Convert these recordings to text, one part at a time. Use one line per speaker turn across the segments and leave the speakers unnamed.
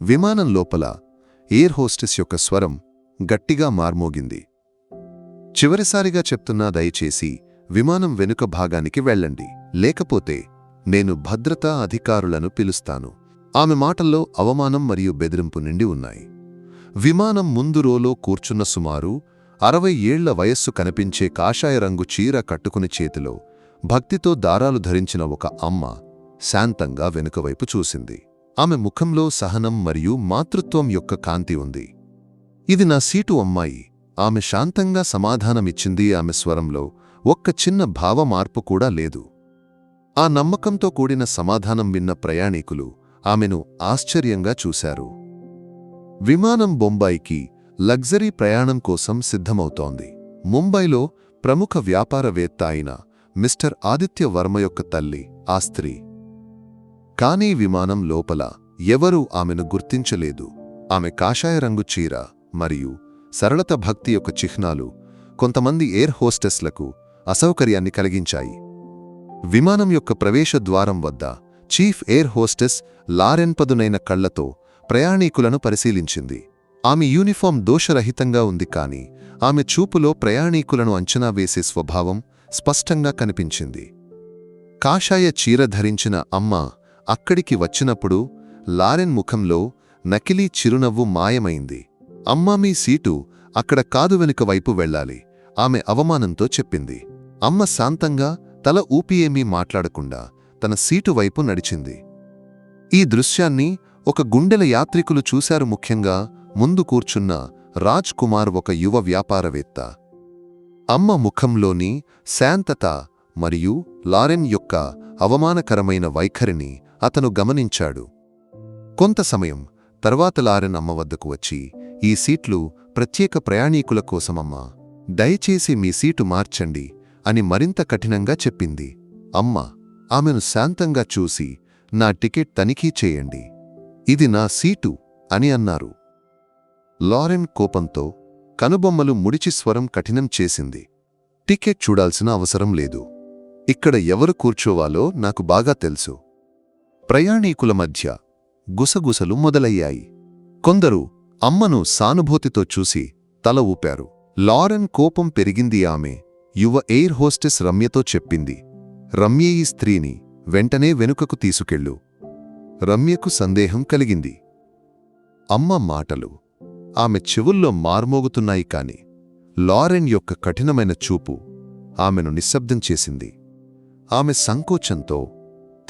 విమానం లోపల air hostess యొక్క స్వరం గట్టిగా మార్మోగింది. చివరిసారిగా చెప్తున్నా దయచేసి విమానం వెనుక భాగానికి వెళ్ళండి. లేకపోతే నేను భద్రతా అధికారులను పిలుస్తాను. ఆమె మాటల్లో అవమానం మరియు బెదిరింపు నిండి ఉన్నాయి. విమానం ముందు రోలో కూర్చున్న సుమారు అరవై ఏళ్ళ వయస్సు కనిపించే కాషాయ రంగు చీర కట్టుకుని చేతిలో భక్తితో దారాలు ధరించిన ఒక అమ్మ శాంతంగా వెనుకవైపు చూసింది. ఆమె ముఖంలో సహనం మరియు మాతృత్వం యొక్క కాంతి ఉంది. ఇది నా సీటు అమ్మాయి. ఆమె శాంతంగా సమాధానమిచ్చింది ఆమె స్వరంలో. ఒక్క చిన్న భావమార్పు కూడా లేదు. ఆ నమ్మకంతో కూడిన సమాధానం విన్న ప్రయాణికులు ఆమెను ఆశ్చర్యంగా చూశారు. విమానం బొంబాయికి లగ్జరీ ప్రయాణం కోసం సిద్ధమవుతోంది. ముంబైలో ప్రముఖ వ్యాపారవేత్త అయిన మిస్టర్ ఆదిత్య వర్మ యొక్క తల్లి ఆ స్త్రీ కానీ విమానం లోపల ఎవరూ ఆమెను గుర్తించలేదు. ఆమె కాషాయ రంగు చీర మరియు సరళత భక్తి యొక్క చిహ్నాలు కొంతమంది ఎయిర్ హోస్టెస్లకు అసౌకర్యాన్ని కలిగించాయి. విమానం యొక్క ప్రవేశ ద్వారం వద్ద చీఫ్ ఎయిర్ హోస్టెస్ లారెన్పదునైన కళ్ళతో ప్రయాణీకులను పరిశీలించింది. ఆమె యూనిఫామ్ దోషరహితంగా ఉంది కాని ఆమె చూపులో ప్రయాణీకులను అంచనా వేసే స్వభావం స్పష్టంగా కనిపించింది. కాషాయ చీర ధరించిన అమ్మ అక్కడికి వచ్చినప్పుడు లారెన్ ముఖంలో నకిలీ చిరునవ్వు మాయమైంది. అమ్మా మీ సీటు అక్కడ కాదు వెనుక వైపు వెళ్ళాలి ఆమె అవమానంతో చెప్పింది. అమ్మ శాంతంగా తల ఊపి ఏమీ మాట్లాడకుండా తన సీటు వైపు నడిచింది. ఈ దృశ్యాన్ని ఒక గుండెల యాత్రికులు చూశారు ముఖ్యంగా ముందు కూర్చున్న రాజ్ కుమార్ ఒక యువ వ్యాపారవేత్త. అమ్మ ముఖంలోని శాంతత మరియు లారెన్ యొక్క అవమానకరమైన వైఖరిని అతను గమనించాడు. కొంత సమయం తర్వాత లారెన్ అమ్మ వద్దకు వచ్చి ఈ సీట్లు ప్రత్యేక ప్రయాణీకుల కోసమమ్మా. దయచేసి మీ సీటు మార్చండి అని మరింత కఠినంగా చెప్పింది. అమ్మ ఆమెను శాంతంగా చూసి నా టికెట్ తనిఖీ చేయండి. ఇది నా సీటు అని అన్నారు. లారెన్ కోపంతో కనుబొమ్మలు ముడిచి స్వరం కఠినం చేసింది. టికెట్ చూడాల్సిన అవసరం లేదు. ఇక్కడ ఎవరు కూర్చోవాలో నాకు బాగా తెలుసు. ప్రయాణీకుల మధ్య గుసగుసలు మొదలయ్యాయి. కొందరు అమ్మను సానుభూతితో చూసి తల ఊపారు. లారెన్ కోపం పెరిగింది ఆమె యువ ఎయిర్ హోస్టెస్ రమ్యతో చెప్పింది. రమ్య ఈ స్త్రీని వెంటనే వెనుకకు తీసుకెళ్ళు. రమ్యకు సందేహం కలిగింది. అమ్మ మాటలు ఆమె చెవుల్లో మార్మోగుతున్నాయి కాని లారెన్ యొక్క కఠినమైన చూపు ఆమెను నిశ్శబ్దం చేసింది. ఆమె సంకోచంతో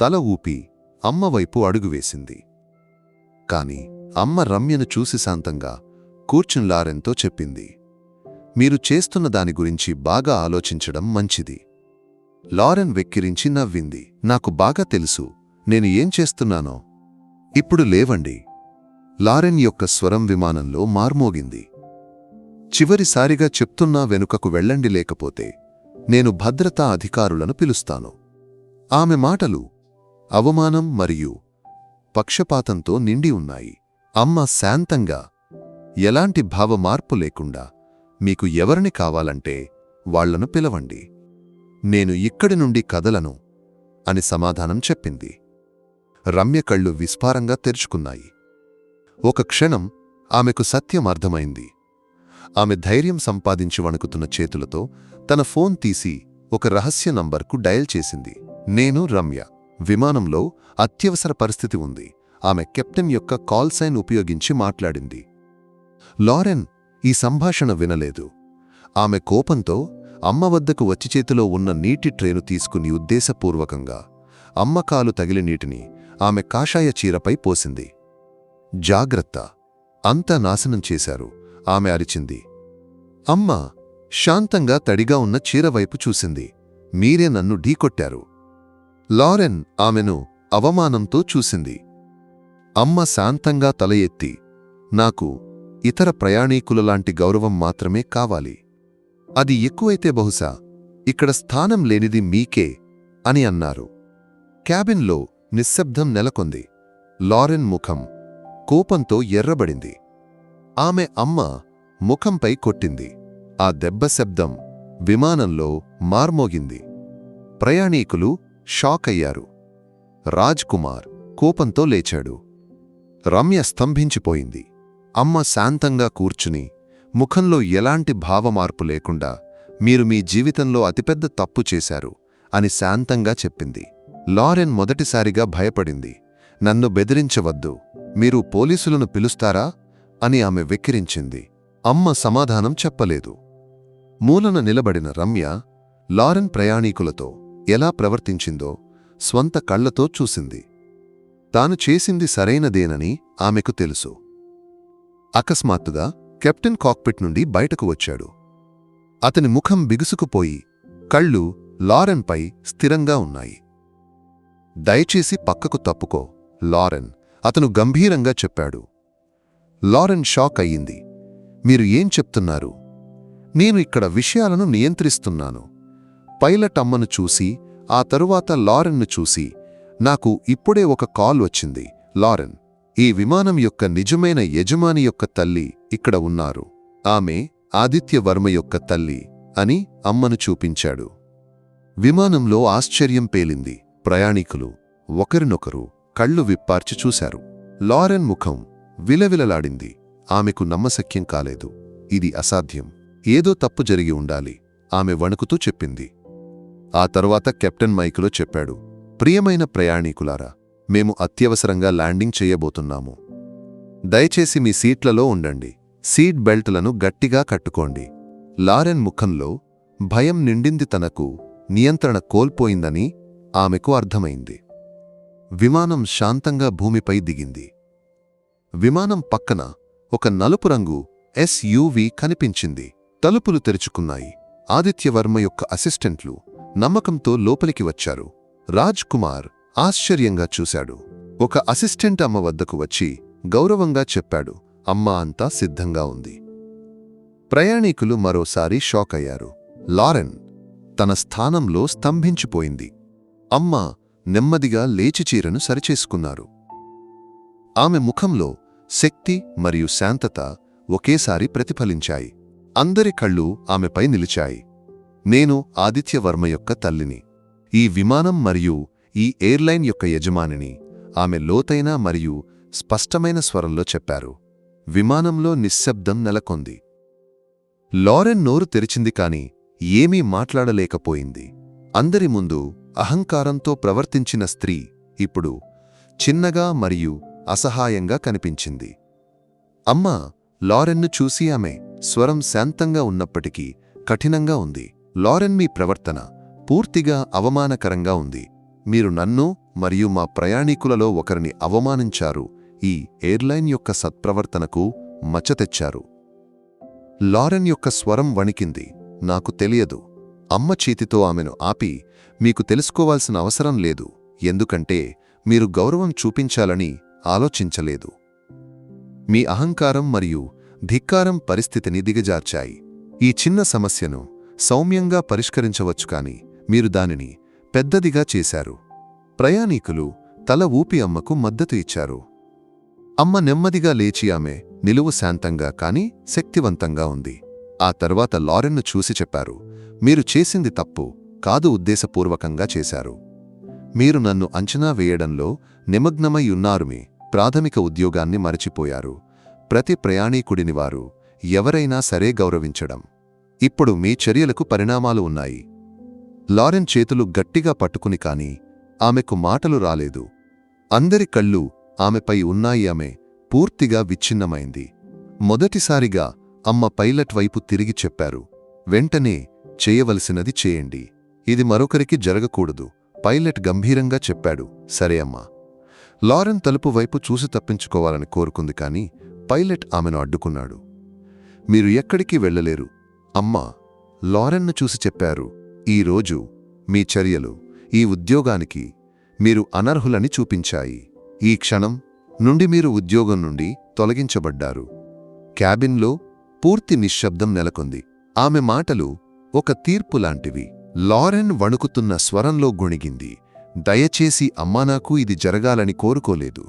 తల ఊపి అమ్మవైపు అడుగువేసింది కాని అమ్మ రమ్యను చూసి శాంతంగా కూర్చున్లారెంతో చెప్పింది. మీరు చేస్తున్న దాని గురించి బాగా ఆలోచించడం మంచిది. లారెన్ వెక్కిరించి నవ్వింది. నాకు బాగా తెలుసు. నేను ఏం చేస్తున్నానో. ఇప్పుడు లేవండి. లారెన్ యొక్క స్వరం విమానంలో మార్మోగింది. చివరిసారిగా చెప్తున్నా వెనుకకు వెళ్ళండి లేకపోతే నేను భద్రతా అధికారులను పిలుస్తాను. ఆమె మాటలు అవమానం మరియు పక్షపాతంతో నిండి ఉన్నాయి. అమ్మ శాంతంగా ఎలాంటి భావమార్పు లేకుండా మీకు ఎవరిని కావాలంటే వాళ్ళను పిలవండి. నేను ఇక్కడి నుండి కదలను అని సమాధానం చెప్పింది. రమ్య కళ్ళు విస్ఫారంగా తెరుచుకున్నాయి. ఒక క్షణం ఆమెకు సత్యం అర్థమైంది. ఆమె ధైర్యం సంపాదించి వణుకుతున్న చేతులతో తన ఫోన్ తీసి ఒక రహస్య నంబర్కు డయల్ చేసింది. నేను రమ్య. విమానంలో అత్యవసర పరిస్థితి ఉంది. ఆమె కెప్టెన్ యొక్క కాల్ సైన్ ఉపయోగించి మాట్లాడింది. లారెన్ ఈ సంభాషణ వినలేదు. ఆమె కోపంతో అమ్మ వద్దకు వచ్చి చేతిలో ఉన్న నీటి ట్రేను తీసుకుని ఉద్దేశపూర్వకంగా అమ్మకాలు తగిలి నీటిని ఆమె కాషాయ చీరపై పోసింది. జాగ్రత్త. అంతా నాశనం చేశారు. ఆమె అరిచింది. అమ్మ! శాంతంగా తడిగా ఉన్న చీరవైపు చూసింది. మీరే నన్ను ఢీకొట్టారు. లారెన్ ఆమెను అవమానంతో చూసింది. అమ్మ శాంతంగా తల ఎత్తి నాకు ఇతర ప్రయాణీకులలాంటి గౌరవం మాత్రమే కావాలి. అది ఎక్కువైతే బహుశా ఇక్కడ స్థానం లేనిది మీకే అని అన్నారు. క్యాబిన్లో నిశ్శబ్దం నెలకొంది. లారెన్ ముఖం కోపంతో ఎర్రబడింది. ఆమె అమ్మ ముఖంపై కొట్టింది. ఆ దెబ్బ శబ్దం విమానంలో మార్మోగింది. ప్రయాణీకులు షాక్ అయ్యారు రాజ్ కుమార్ కోపంతో లేచాడు. రమ్య స్తంభించిపోయింది. అమ్మ శాంతంగా కూర్చుని ముఖంలో ఎలాంటి భావమార్పు లేకుండా మీరు మీ జీవితంలో అతిపెద్ద తప్పు చేశారు అని శాంతంగా చెప్పింది. లారెన్ మొదటిసారిగా భయపడింది. నన్ను బెదిరించవద్దు. మీరు పోలీసులను పిలుస్తారా? అని ఆమె వెక్కిరించింది. అమ్మ సమాధానం చెప్పలేదు. మూలన నిలబడిన రమ్య లారెన్ ప్రయాణీకులతో ఎలా ప్రవర్తించిందో స్వంత కళ్ళతో చూసింది. తాను చేసింది సరైనదేనని ఆమెకు తెలుసు. అకస్మాత్తుగా కెప్టెన్ కాక్పిట్ నుండి బయటకు వచ్చాడు. అతని ముఖం బిగుసుకుపోయి కళ్ళు లారెన్పై స్థిరంగా ఉన్నాయి. దయచేసి పక్కకు తప్పుకో లారెన్ అతను గంభీరంగా చెప్పాడు. లారెన్ షాక్ అయ్యింది. మీరు ఏం చెప్తున్నారు? నేను ఇక్కడ విషయాలను నియంత్రిస్తున్నాను. పైలట్ అమ్మను చూసి ఆ తరువాత లారెన్ను చూసి నాకు ఇప్పుడే ఒక కాల్ వచ్చింది లారెన్. ఈ విమానం యొక్క నిజమైన యజమాని యొక్క తల్లి ఇక్కడ ఉన్నారు. ఆమె ఆదిత్యవర్మ యొక్క తల్లి అని అమ్మను చూపించాడు. విమానంలో ఆశ్చర్యం పేలింది. ప్రయాణికులు ఒకరినొకరు కళ్ళు విప్పార్చి చూశారు. లారెన్ ముఖం విలవిలలాడింది. ఆమెకు నమ్మశక్యం కాలేదు. ఇది అసాధ్యం. ఏదో తప్పు జరిగి ఉండాలి. ఆమె వణుకుతూ చెప్పింది. ఆ తరువాత కెప్టెన్ మైకులో చెప్పాడు ప్రియమైన ప్రయాణీకులారా మేము అత్యవసరంగా ల్యాండింగ్ చేయబోతున్నాము. దయచేసి మీ సీట్లలో ఉండండి సీట్ బెల్ట్లను గట్టిగా కట్టుకోండి. లారెన్ ముఖంలో భయం నిండింది తనకు నియంత్రణ కోల్పోయిందని ఆమెకు అర్థమైంది. విమానం శాంతంగా భూమిపై దిగింది. విమానం పక్కన ఒక నలుపు రంగు ఎస్యూవి కనిపించింది. తలుపులు తెరుచుకున్నాయి. ఆదిత్యవర్మ యొక్క అసిస్టెంట్లు నమ్మకంతో లోపలికి వచ్చారు. రాజ్ కుమార్ ఆశ్చర్యంగా చూశాడు. ఒక అసిస్టెంట్ అమ్మ వద్దకు వచ్చి గౌరవంగా చెప్పాడు. అమ్మ అంతా సిద్ధంగా ఉంది. ప్రయాణికులు మరోసారి షాక్ అయ్యారు. లారెన్ తన స్థానంలో స్తంభించిపోయింది. అమ్మ నెమ్మదిగా లేచి చీరను సరిచేసుకున్నారు. ఆమె ముఖంలో శక్తి మరియు శాంతత ఒకేసారి ప్రతిఫలించాయి. అందరి కళ్ళు ఆమెపై నిలిచాయి. నేను ఆదిత్యవర్మ యొక్క తల్లిని. ఈ విమానం మరియు ఈ ఎయిర్లైన్ యొక్క యజమానిని ఆమె లోతైన మరియు స్పష్టమైన స్వరంలో చెప్పారు. విమానంలో నిశ్శబ్దం నెలకొంది. లారెన్ నోరు తెరిచింది కాని ఏమీ మాట్లాడలేకపోయింది. అందరి ముందు అహంకారంతో ప్రవర్తించిన స్త్రీ ఇప్పుడు చిన్నగా మరియు అసహాయంగా కనిపించింది. అమ్మ లారెన్ను చూసి ఆమె స్వరం శాంతంగా ఉన్నప్పటికీ కఠినంగా ఉంది. లారెన్ మీ ప్రవర్తన పూర్తిగా అవమానకరంగా ఉంది. మీరు నన్ను మరియు మా ప్రయాణికులలో ఒకరిని అవమానించారు. ఈ ఎయిర్లైన్ యొక్క సత్ప్రవర్తనకు మచ్చ తెచ్చారు. లారెన్ యొక్క స్వరం వణికింది. నాకు తెలియదు. అమ్మ చేతితో ఆమెను ఆపి మీకు తెలుసుకోవాల్సిన అవసరం లేదు. ఎందుకంటే మీరు గౌరవం చూపించాలని ఆలోచించలేదు. మీ అహంకారం మరియు ధిక్కారం పరిస్థితిని దిగజార్చాయి. ఈ చిన్న సమస్యను సౌమ్యంగా పరిష్కరించవచ్చు కాని మీరు దానిని పెద్దదిగా చేశారు. ప్రయాణీకులు తల ఊపి అమ్మకు మద్దతు ఇచ్చారు. అమ్మ నెమ్మదిగా లేచి ఆమె నిలువు శాంతంగా కాని శక్తివంతంగా ఉంది. ఆ తర్వాత లారెన్ను చూసి చెప్పారు మీరు చేసింది తప్పు కాదు ఉద్దేశపూర్వకంగా చేశారు. మీరు నన్ను అంచనా వేయడంలో నిమగ్నమై ఉన్నారు మీ ప్రాథమిక ఉద్యోగాన్ని మరచిపోయారు. ప్రతి ప్రయాణీకుడిని వారు ఎవరైనా సరే గౌరవించడం. ఇప్పుడు మీ చర్యలకు పరిణామాలు ఉన్నాయి. లారెన్ చేతులు గట్టిగా పట్టుకుని కాని ఆమెకు మాటలు రాలేదు. అందరి కళ్ళు ఆమెపై ఉన్నాయి ఆమె పూర్తిగా విచ్ఛిన్నమైంది. మొదటిసారిగా అమ్మ పైలట్ వైపు తిరిగి చెప్పారు. వెంటనే చేయవలసినది చేయండి. ఇది మరొకరికి జరగకూడదు. పైలట్ గంభీరంగా చెప్పాడు. సరే అమ్మా. లారెన్ తలుపు వైపు చూసి తప్పించుకోవాలని కోరుకుంది కాని పైలట్ ఆమెను అడ్డుకున్నాడు. మీరు ఎక్కడికి వెళ్ళలేరు. అమ్మా లారెన్ను చూసి చెప్పారు ఈరోజు మీ చర్యలు ఈ ఉద్యోగానికి మీరు అనర్హులని చూపించాయి. ఈ క్షణం నుండి మీరు ఉద్యోగం నుండి తొలగించబడ్డారు. క్యాబిన్లో పూర్తి నిశ్శబ్దం నెలకొంది. ఆమె మాటలు ఒక తీర్పు లాంటివి. లారెన్ వణుకుతున్న స్వరంలో గొణిగింది. దయచేసి అమ్మా నాకు ఇది జరగాలని కోరుకోలేదు.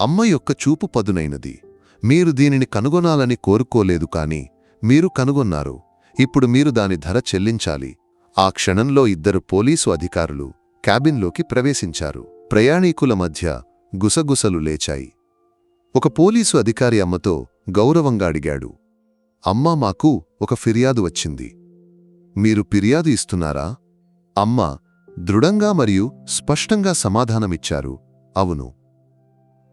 అమ్మ యొక్క చూపు పదునైనది. మీరు దీనిని కనుగొనాలని కోరుకోలేదు కాని మీరు కనుగొన్నారు. ఇప్పుడు మీరు దాని ధర చెల్లించాలి. ఆ క్షణంలో ఇద్దరు పోలీసు అధికారులు క్యాబిన్లోకి ప్రవేశించారు. ప్రయాణీకుల మధ్య గుసగుసలు లేచాయి. ఒక పోలీసు అధికారి అమ్మతో గౌరవంగా అడిగాడు. అమ్మా మాకు ఒక ఫిర్యాదు వచ్చింది. మీరు ఫిర్యాదు ఇస్తున్నారా? అమ్మ దృఢంగా మరియు స్పష్టంగా సమాధానమిచ్చారు. అవును.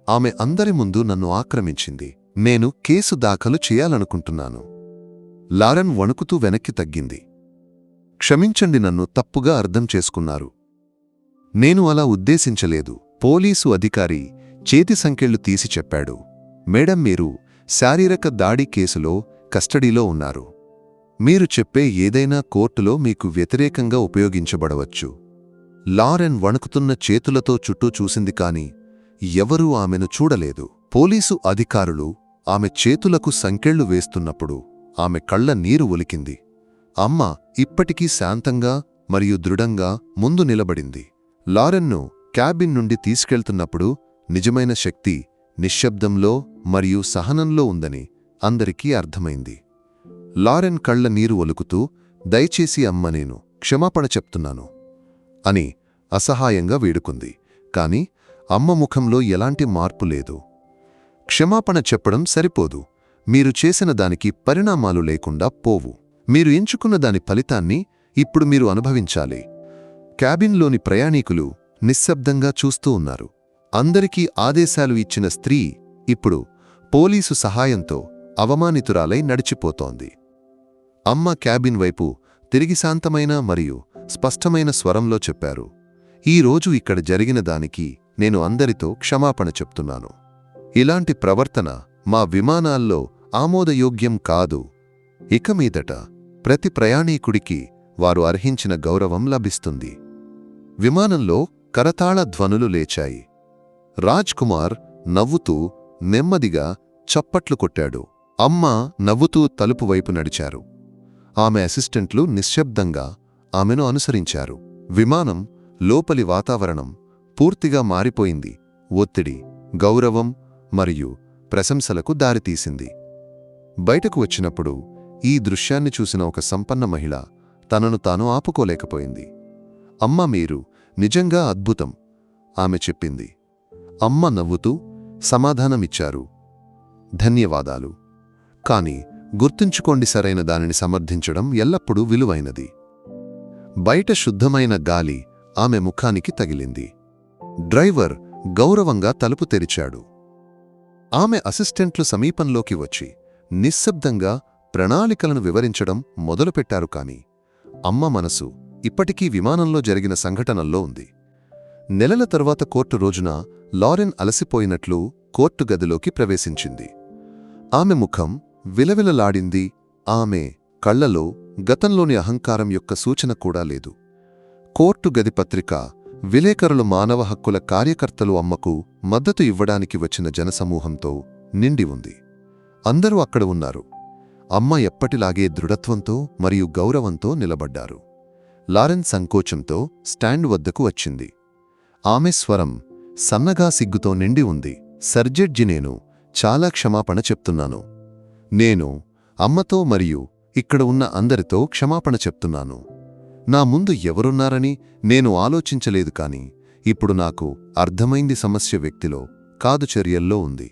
ఆమె అందరి ముందు నన్ను ఆక్రమించింది. నేను కేసు దాఖలు చేయాలనుకుంటున్నాను. లారెన్ వణుకుతూ వెనక్కి తగ్గింది. క్షమించండి నన్ను తప్పుగా అర్థం చేసుకున్నారు. నేను అలా ఉద్దేశించలేదు. పోలీసు అధికారి చేతి సంఖ్యలు తీసి చెప్పాడు. మేడం మీరు శారీరక దాడి కేసులో కస్టడీలో ఉన్నారు. మీరు చెప్పే ఏదైనా కోర్టులో మీకు వ్యతిరేకంగా ఉపయోగించబడవచ్చు. లారెన్ వణుకుతున్న చేతులతో చుట్టూ చూసింది కాని ఎవరూ ఆమెను చూడలేదు. పోలీసు అధికారులు ఆమె చేతులకు సంకెళ్ళు వేస్తున్నప్పుడు ఆమె కళ్ళ నీరు ఒలికింది. అమ్మ ఇప్పటికీ శాంతంగా మరియు దృఢంగా ముందు నిలబడింది. లారెన్ను క్యాబిన్ నుండి తీసుకెళ్తున్నప్పుడు నిజమైన శక్తి నిశ్శబ్దంలో మరియు సహనంలో ఉందని అందరికీ అర్థమైంది. లారెన్ కళ్ళ నీరు ఒలుకుతూ దయచేసి అమ్మ నేను క్షమాపణ చెప్తున్నాను అని అసహాయంగా వేడుకుంది. కాని అమ్మ ముఖంలో ఎలాంటి మార్పు లేదు. క్షమాపణ చెప్పడం సరిపోదు. మీరు చేసిన దానికి పరిణామాలు లేకుండా పోవు. మీరు ఎంచుకున్న దాని ఫలితాన్ని ఇప్పుడు మీరు అనుభవించాలి. క్యాబిన్లోని ప్రయాణీకులు నిశ్శబ్దంగా చూస్తూ ఉన్నారు. అందరికీ ఆదేశాలు ఇచ్చిన స్త్రీ ఇప్పుడు పోలీసు సహాయంతో అవమానితురాలై నడిచిపోతోంది. అమ్మ క్యాబిన్ వైపు తిరిగి శాంతమైన మరియు స్పష్టమైన స్వరంలో చెప్పారు. ఈ రోజు ఇక్కడ జరిగిన దానికి నేను అందరితో క్షమాపణ చెప్తున్నాను. ఇలాంటి ప్రవర్తన మా విమానాల్లో ఆమోదయోగ్యం కాదు. ఇక మీదట ప్రతి ప్రయాణీకుడికి వారు అర్హించిన గౌరవం లభిస్తుంది. విమానంలో కరతాళ ధ్వనులు లేచాయి. రాజ్ కుమార్ నవ్వుతూ నెమ్మదిగా చప్పట్లు కొట్టాడు. అమ్మ నవ్వుతూ తలుపు వైపు నడిచారు. ఆమె అసిస్టెంట్లు నిశ్శబ్దంగా ఆమెను అనుసరించారు. విమానం లోపలి వాతావరణం పూర్తిగా మారిపోయింది. ఒత్తిడి గౌరవం మరియు ప్రశంసలకు దారితీసింది. బయటకు వచ్చినప్పుడు ఈ దృశ్యాన్ని చూసిన ఒక సంపన్న మహిళ తనను తాను ఆపుకోలేకపోయింది. అమ్మ మీరు నిజంగా అద్భుతం ఆమె చెప్పింది. అమ్మ నవ్వుతూ సమాధానమిచ్చారు. ధన్యవాదాలు. కాని గుర్తుంచుకోండి సరైన దానిని సమర్థించడం ఎల్లప్పుడూ విలువైనది. బయట శుద్ధమైన గాలి ఆమె ముఖానికి తగిలింది. డ్రైవర్ గౌరవంగా తలుపు తెరిచాడు. ఆమె అసిస్టెంట్లు సమీపంలోకి వచ్చి నిశ్శబ్దంగా ప్రణాళికలను వివరించడం మొదలుపెట్టారు కాని అమ్మ మనసు ఇప్పటికీ విమానంలో జరిగిన సంఘటనల్లో ఉంది. నెలల తరువాత కోర్టు రోజున లారెన్ అలసిపోయినట్లు కోర్టు గదిలోకి ప్రవేశించింది. ఆమె ముఖం విలవిలలాడింది ఆమె కళ్ళలో గతంలోని అహంకారం యొక్క సూచన కూడా లేదు. కోర్టు గది పత్రిక విలేకరులు మానవ హక్కుల కార్యకర్తలు అమ్మకు మద్దతు ఇవ్వడానికి వచ్చిన జనసమూహంతో నిండి ఉంది. అందరూ అక్కడ ఉన్నారు. అమ్మ ఎప్పటిలాగే దృఢత్వంతో మరియు గౌరవంతో నిలబడ్డారు. లారెన్ సంకోచంతో స్టాండ్ వద్దకు వచ్చింది. ఆమె స్వరం సన్నగా సిగ్గుతో నిండి ఉంది. సర్జెడ్జి నేను చాలా క్షమాపణ చెప్తున్నాను. నేను అమ్మతో మరియు ఇక్కడ ఉన్న అందరితో క్షమాపణ చెప్తున్నాను. నా ముందు ఎవరున్నారని నేను ఆలోచించలేదు కాని ఇప్పుడు నాకు అర్థమైంది సమస్య వ్యక్తిలో కాదు చర్యల్లో ఉంది.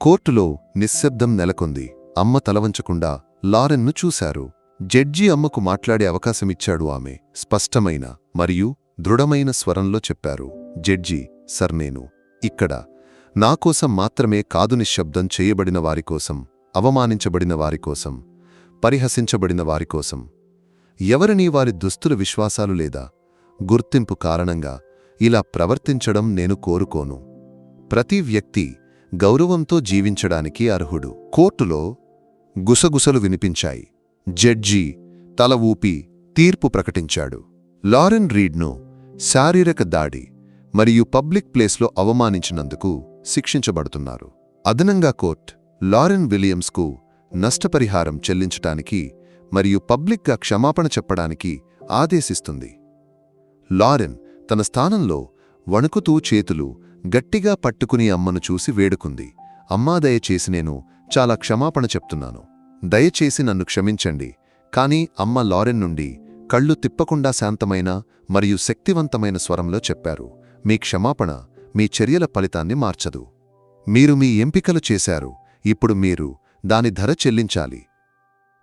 కోర్టులో నిశ్శబ్దం నెలకొంది. అమ్మ తలవంచకుండా లారెన్ను చూశారు. జడ్జి అమ్మకు మాట్లాడే అవకాశమిచ్చాడు ఆమె. స్పష్టమైన మరియు దృఢమైన స్వరంలో చెప్పారు. జడ్జి సర్ నేను ఇక్కడ. నాకోసం మాత్రమే కాదు నిశ్శబ్దం చేయబడిన వారికోసం అవమానించబడిన వారికోసం పరిహసించబడిన వారికోసం ఎవరినీ వారి దుస్తుల విశ్వాసాలు లేదా గుర్తింపు కారణంగా ఇలా ప్రవర్తించడం నేను కోరుకోను. ప్రతి వ్యక్తి గౌరవంతో జీవించడానికి అర్హుడు. కోర్టులో గుసగుసలు వినిపించాయి. జడ్జి తల ఊపి తీర్పు ప్రకటించాడు. లారెన్ రీడ్ను శారీరక దాడి మరియు పబ్లిక్ ప్లేస్లో అవమానించినందుకు శిక్షించబడుతున్నారు. అదనంగా కోర్ట్ లారెన్ విలియమ్స్కు నష్టపరిహారం చెల్లించటానికి మరియు పబ్లిక్గా క్షమాపణ చెప్పడానికి ఆదేశిస్తుంది. లారెన్ తన స్థానంలో వణుకుతూ చేతులు గట్టిగా పట్టుకుని అమ్మను చూసి వేడుకుంది. అమ్మా దయచేసి నేను చాలా క్షమాపణ చెప్తున్నాను. దయచేసి నన్ను క్షమించండి. కాని అమ్మ లారెన్ నుండి కళ్ళు తిప్పకుండా శాంతమైన మరియు శక్తివంతమైన స్వరంలో చెప్పారు. మీ క్షమాపణ మీ చర్యల ఫలితాన్ని మార్చదు. మీరు మీ ఎంపికలు చేశారు. ఇప్పుడు మీరు దాని ధర చెల్లించాలి.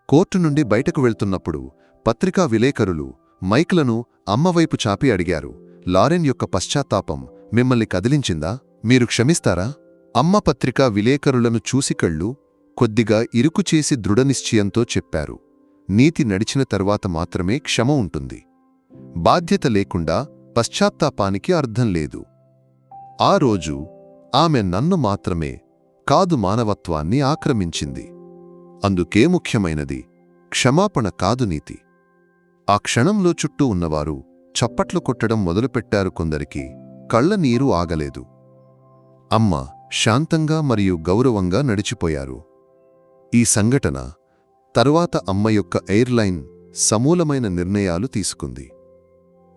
కోర్టు నుండి బయటకు వెళ్తున్నప్పుడు పత్రికా విలేకరులు మైక్లను అమ్మవైపు చాపి అడిగారు. లారెన్ యొక్క పశ్చాత్తాపం మిమ్మల్ని కదిలించిందా? మీరు క్షమిస్తారా? అమ్మ పత్రికా విలేకరులను చూసి కళ్ళు కొద్దిగా ఇరుకుచేసి దృఢనిశ్చయంతో చెప్పారు. నీతి నడిచిన తరువాత మాత్రమే క్షమ ఉంటుంది. బాధ్యత లేకుండా పశ్చాత్తాపానికి అర్థం లేదు. ఆ రోజు ఆమె నన్ను మాత్రమే కాదు మానవత్వాన్ని ఆక్రమించింది. అందుకే ముఖ్యమైనది క్షమాపణ కాదు నీతి. ఆ క్షణంలో చుట్టూ ఉన్నవారు చప్పట్లు కొట్టడం మొదలుపెట్టారు కొందరికి. కళ్ళనీరు ఆగలేదు. అమ్మ శాంతంగా మరియు గౌరవంగా నడిచిపోయారు. ఈ సంఘటన తరువాత అమ్మ యొక్క ఎయిర్లైన్ సమూలమైన నిర్ణయాలు తీసుకుంది.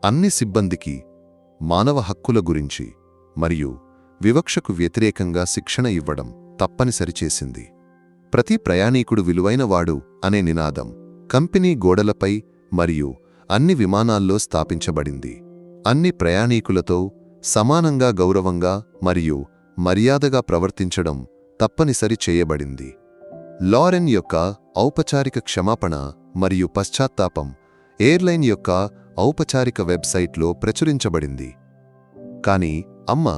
అన్ని సిబ్బందికి మానవ హక్కుల గురించి మరియు వివక్షకు వ్యతిరేకంగా శిక్షణ ఇవ్వడం తప్పనిసరి చేసింది. ప్రతి ప్రయాణీకుడు విలువైనవాడు అనే నినాదం కంపెనీ గోడలపై మరియు అన్ని విమానాల్లో స్థాపించబడింది. అన్ని ప్రయాణీకులతో సమానంగా గౌరవంగా మరియు మర్యాదగా ప్రవర్తించడం తప్పనిసరి చేయబడింది. లారెన్ యొక్క ఔపచారిక క్షమాపణ మరియు పశ్చాత్తాపం ఎయిర్లైన్ యొక్క ఔపచారిక వెబ్సైట్లో ప్రచురించబడింది. కాని అమ్మ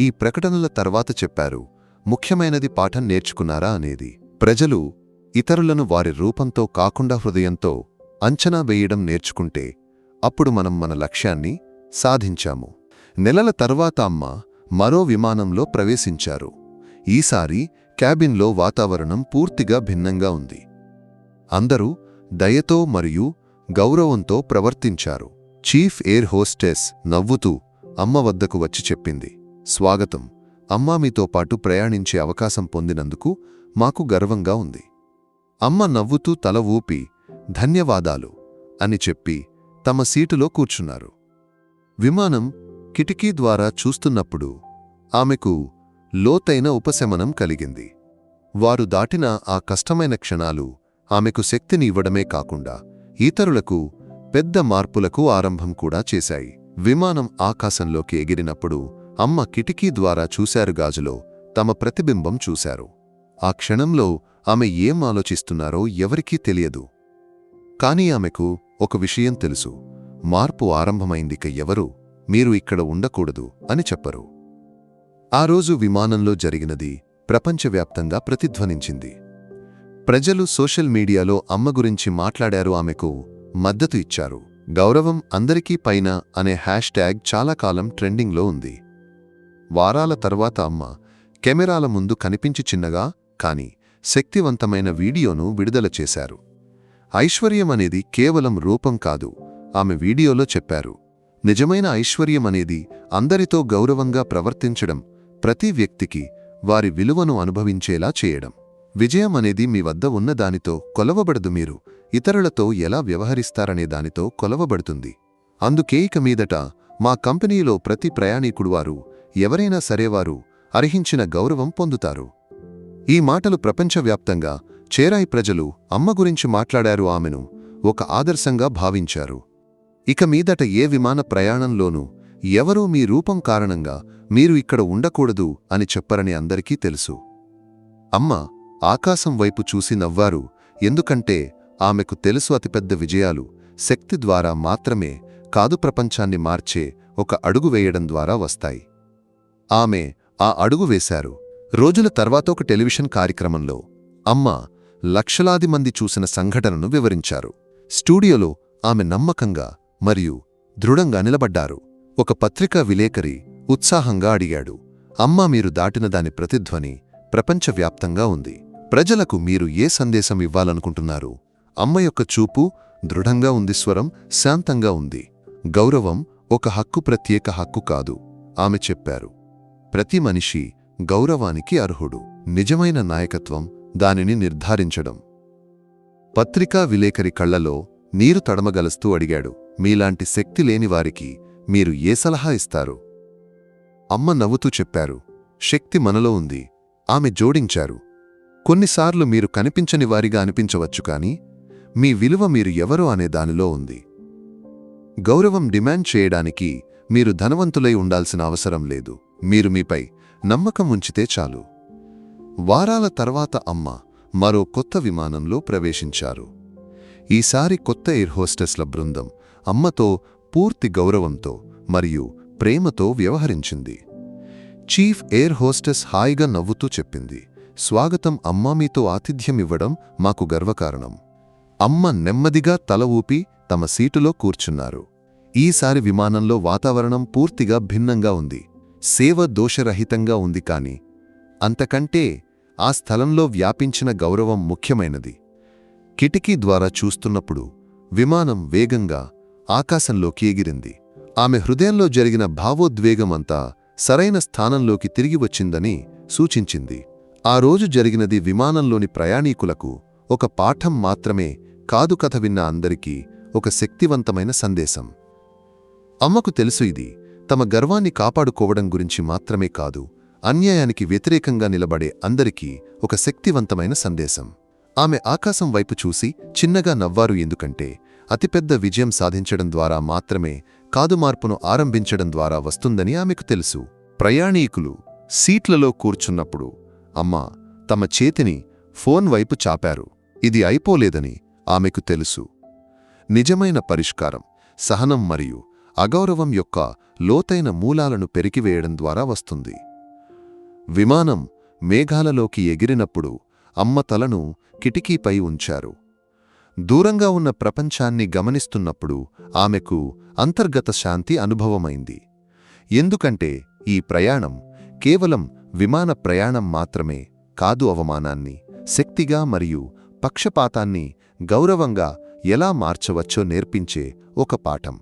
ఈ ప్రకటనల తర్వాత చెప్పారు ముఖ్యమైనది పాఠం నేర్చుకున్నారా? అనేది. ప్రజలు ఇతరులను వారి రూపంతో కాకుండా హృదయంతో అంచనా వేయడం నేర్చుకుంటే అప్పుడు మనం మన లక్ష్యాన్ని సాధించాము. నెలల తర్వాత అమ్మ మరో విమానంలో ప్రవేశించారు. ఈసారి క్యాబిన్లో వాతావరణం పూర్తిగా భిన్నంగా ఉంది. అందరూ దయతో మరియు గౌరవంతో ప్రవర్తించారు. చీఫ్ ఎయిర్ హోస్టెస్ నవ్వుతూ అమ్మ వద్దకు వచ్చి చెప్పింది. స్వాగతం. అమ్మా మీతో పాటు ప్రయాణించే అవకాశం పొందినందుకు మాకు గర్వంగా ఉంది. అమ్మ నవ్వుతూ తల ఊపి ధన్యవాదాలు అని చెప్పి తమ సీటులో కూర్చున్నారు. విమానం కిటికీ ద్వారా చూస్తున్నప్పుడు ఆమెకు లోతైన ఉపశమనం కలిగింది. వారు దాటిన ఆ కష్టమైన క్షణాలు ఆమెకు శక్తిని ఇవ్వడమే కాకుండా ఇతరులకు పెద్ద మార్పులకు ఆరంభం కూడా చేశాయి. విమానం ఆకాశంలోకి ఎగిరినప్పుడు అమ్మ కిటికీ ద్వారా చూశారు గాజులో తమ ప్రతిబింబం చూశారు. ఆ క్షణంలో ఆమె ఏం ఆలోచిస్తున్నారో ఎవరికీ తెలియదు. కాని ఆమెకు ఒక విషయం తెలుసు. మార్పు ఆరంభమైందిక ఎవరు? మీరు ఇక్కడ ఉండకూడదు అని చెప్పరు. ఆ రోజు విమానంలో జరిగినది ప్రపంచవ్యాప్తంగా ప్రతిధ్వనించింది. ప్రజలు సోషల్ మీడియాలో అమ్మ గురించి మాట్లాడారు ఆమెకు మద్దతు ఇచ్చారు. గౌరవం అందరికీ పైన అనే హ్యాష్ ట్యాగ్ చాలా కాలం ట్రెండింగ్లో ఉంది. వారాల తర్వాత అమ్మ కెమెరాల ముందు కనిపించి చిన్నగా కాని శక్తివంతమైన వీడియోను విడుదల చేశారు. ఐశ్వర్యం అనేది కేవలం రూపం కాదు ఆమె వీడియోలో చెప్పారు. నిజమైన ఐశ్వర్యం అనేది అందరితో గౌరవంగా ప్రవర్తించడం ప్రతి వ్యక్తికి వారి విలువను అనుభవించేలా చేయడం. విజయం అనేది మీ వద్ద ఉన్న దానితో కొలవబడదు మీరు ఇతరులతో ఎలా వ్యవహరిస్తారనే దానితో కొలవబడుతుంది. అందుకే ఇక మీదట మా కంపెనీలో ప్రతి ప్రయాణీకుడు వారు ఎవరైనా సరేవారు అర్హించిన గౌరవం పొందుతారు. ఈ మాటలు ప్రపంచవ్యాప్తంగా చేరాయి ప్రజలు అమ్మ గురించి మాట్లాడారు ఆమెను ఒక ఆదర్శంగా భావించారు. ఇక మీదట ఏ విమాన ప్రయాణంలోనూ ఎవరూ మీ రూపం కారణంగా మీరు ఇక్కడ ఉండకూడదు అని చెప్పరని అందరికీ తెలుసు. అమ్మ ఆకాశం వైపు చూసి నవ్వారు ఎందుకంటే ఆమెకు తెలుసు అతిపెద్ద విజయాలు శక్తి ద్వారా మాత్రమే కాదు ప్రపంచాన్ని మార్చే ఒక అడుగు వేయడం ద్వారా వస్తాయి. ఆమె ఆ అడుగు వేశారు. రోజుల తర్వాత ఒక టెలివిజన్ కార్యక్రమంలో అమ్మ లక్షలాది మంది చూసిన సంఘటనను వివరించారు. స్టూడియోలో ఆమె నమ్మకంగా మరియు దృఢంగా నిలబడ్డారు. ఒక పత్రికా విలేకరి ఉత్సాహంగా అడిగాడు అమ్మ మీరు దాటిన దాని ప్రతిధ్వని ప్రపంచవ్యాప్తంగా ఉంది. ప్రజలకు మీరు ఏ సందేశం ఇవ్వాలనుకుంటున్నారు? అమ్మ యొక్క చూపు దృఢంగా ఉంది స్వరం శాంతంగా ఉంది. గౌరవం ఒక హక్కు ప్రత్యేక హక్కు కాదు ఆమె చెప్పారు. ప్రతి మనిషి గౌరవానికి అర్హుడు. నిజమైన నాయకత్వం దానిని నిర్ధారించడం. పత్రికా విలేకరి కళ్ళలో నీరు తడమగలస్తూ అడిగాడు మీలాంటి శక్తి లేని వారికి మీరు ఏ సలహా ఇస్తారు? అమ్మ నవ్వుతూ చెప్పారు. శక్తి మనలో ఉంది. ఆమె జోడించారు. కొన్నిసార్లు మీరు కనిపించని వారిగా అనిపించవచ్చు కాని మీ విలువ మీరు ఎవరో అనే దానిలో ఉంది. గౌరవం డిమాండ్ చేయడానికి మీరు ధనవంతులై ఉండాల్సిన అవసరం లేదు. మీరు మీపై నమ్మకం ఉంచితే చాలు. వారాల తర్వాత అమ్మ మరో కొత్త విమానంలో ప్రవేశించారు. ఈసారి కొత్త ఎయిర్ హోస్టెస్ల బృందం అమ్మతో పూర్తి గౌరవంతో మరియు ప్రేమతో వ్యవహరించింది. చీఫ్ ఎయిర్ హోస్టెస్ హాయిగా నవ్వుతూ చెప్పింది స్వాగతం అమ్మా మీతో ఆతిథ్యమివ్వడం మాకు గర్వకారణం అమ్మ నెమ్మదిగా తల ఊపి తమ సీటులో కూర్చున్నారు. ఈసారి విమానంలో వాతావరణం పూర్తిగా భిన్నంగా ఉంది. సేవ దోషరహితంగా ఉంది కాని అంతకంటే ఆ స్థలంలో వ్యాపించిన గౌరవం ముఖ్యమైనది. కిటికీ ద్వారా చూస్తున్నప్పుడు విమానం వేగంగా ఆకాశంలోకి ఎగిరింది. ఆమె హృదయంలో జరిగిన భావోద్వేగమంతా సరైన స్థానంలోకి తిరిగి వచ్చిందని సూచించింది. ఆ రోజు జరిగినది విమానంలోని ప్రయాణీకులకు ఒక పాఠం మాత్రమే కాదు కథ విన్న అందరికీ ఒక శక్తివంతమైన సందేశం. అమ్మకు తెలుసు ఇది. తమ గర్వాన్ని కాపాడుకోవడం గురించి మాత్రమే కాదు అన్యాయానికి వ్యతిరేకంగా నిలబడే అందరికీ ఒక శక్తివంతమైన సందేశం. ఆమె ఆకాశం వైపు చూసి చిన్నగా నవ్వారు ఎందుకంటే అతిపెద్ద విజయం సాధించడం ద్వారా మాత్రమే కాదు మార్పును ఆరంభించడం ద్వారా వస్తుందని ఆమెకు తెలుసు. ప్రయాణీకులు సీట్లలో కూర్చున్నప్పుడు అమ్మ తమ చేతిని ఫోన్ వైపు చాపారు. ఇది అయిపోలేదని ఆమెకు తెలుసు. నిజమైన పరిష్కారం సహనం మరియు అగౌరవం యొక్క లోతైన మూలాలను పెరికివేయడం ద్వారా వస్తుంది. విమానం మేఘాలలోకి ఎగిరినప్పుడు అమ్మ తలను కిటికీపై ఉంచారు. దూరంగా ఉన్న ప్రపంచాన్ని గమనిస్తున్నప్పుడు ఆమెకు అంతర్గత శాంతి అనుభవమైంది. ఎందుకంటే ఈ ప్రయాణం కేవలం విమాన ప్రయాణం మాత్రమే కాదు అవమానాన్ని శక్తిగా మరియు పక్షపాతాన్ని గౌరవంగా ఎలా మార్చవచ్చో నేర్పించే ఒక పాఠం.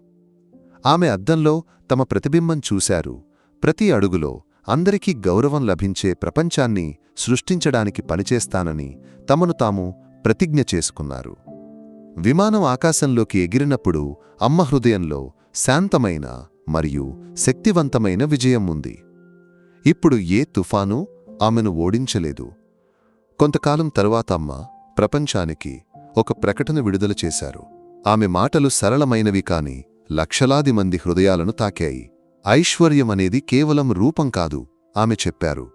ఆమె అద్దంలో తమ ప్రతిబింబం చూశారు. ప్రతి అడుగులో అందరికీ గౌరవం లభించే ప్రపంచాన్ని సృష్టించడానికి పనిచేస్తానని తమను తాము ప్రతిజ్ఞ చేసుకున్నారు. విమానం ఆకాశంలోకి ఎగిరినప్పుడు అమ్మ హృదయంలో శాంతమైన మరియు శక్తివంతమైన విజయం ఉంది. ఇప్పుడు ఏ తుఫాను ఆమెను ఓడించలేదు. కొంతకాలం తరువాత అమ్మ ప్రపంచానికి ఒక ప్రకటన విడుదల చేశారు. ఆమె మాటలు సరళమైనవి కాని లక్షలాది మంది హృదయాలను తాకాయి. ఐశ్వర్యమనేది కేవలం రూపం కాదు ఆమె చెప్పారు.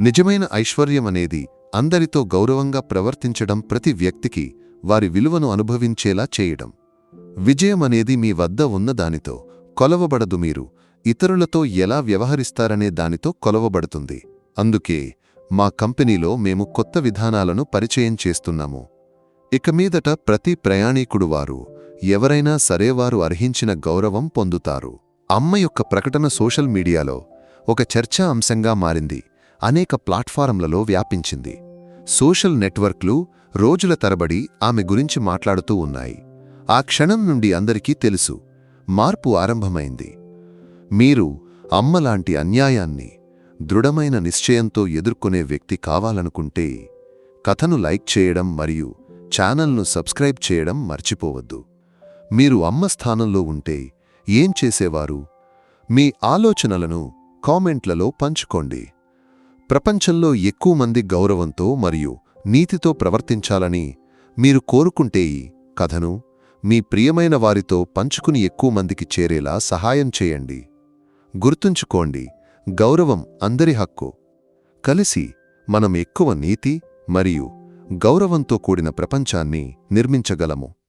నిజమైన ఐశ్వర్యమనేది అందరితో గౌరవంగా ప్రవర్తించడం ప్రతి వ్యక్తికి వారి విలువను అనుభవించేలా చేయడం. విజయమనేది మీ వద్ద ఉన్న దానితో కొలవబడదు మీరు. ఇతరులతో ఎలా వ్యవహరిస్తారనే దానితో కొలవబడుతుంది. అందుకే మా కంపెనీలో మేము కొత్త విధానాలను పరిచయం చేస్తున్నాము. ఇక మీదట ప్రతి ప్రయాణీకుడు వారు ఎవరైనా సరే వారు అర్హించిన గౌరవం పొందుతారు. అమ్మ యొక్క ప్రకటన సోషల్ మీడియాలో ఒక చర్చా అంశంగా మారింది. అనేక ప్లాట్ఫారంలలో వ్యాపించింది. సోషల్ నెట్వర్క్లు రోజుల తరబడి ఆమె గురించి మాట్లాడుతూ ఉన్నాయి. ఆ క్షణం నుండి అందరికీ తెలుసు మార్పు ఆరంభమైంది. మీరు అమ్మలాంటి అన్యాయాన్ని దృఢమైన నిశ్చయంతో ఎదుర్కొనే వ్యక్తి కావాలనుకుంటే కథను లైక్ చేయడం మరియు ఛానల్ను సబ్స్క్రైబ్ చేయడం మర్చిపోవద్దు. మీరు అమ్మ స్థానంలో ఉంటే ఏం చేసేవారు? మీ ఆలోచనలను కామెంట్లలో పంచుకోండి. ప్రపంచంలో ఎక్కువ మంది గౌరవంతో మరియు నీతితో ప్రవర్తించాలని మీరు కోరుకుంటే ఈ కథను మీ ప్రియమైన వారితో పంచుకుని ఎక్కువ మందికి చేరేలా సహాయం చేయండి. గుర్తుంచుకోండి గౌరవం అందరి హక్కు. కలిసి మనం ఎక్కువ నీతి మరియు గౌరవంతో కూడిన ప్రపంచాన్ని నిర్మించగలము.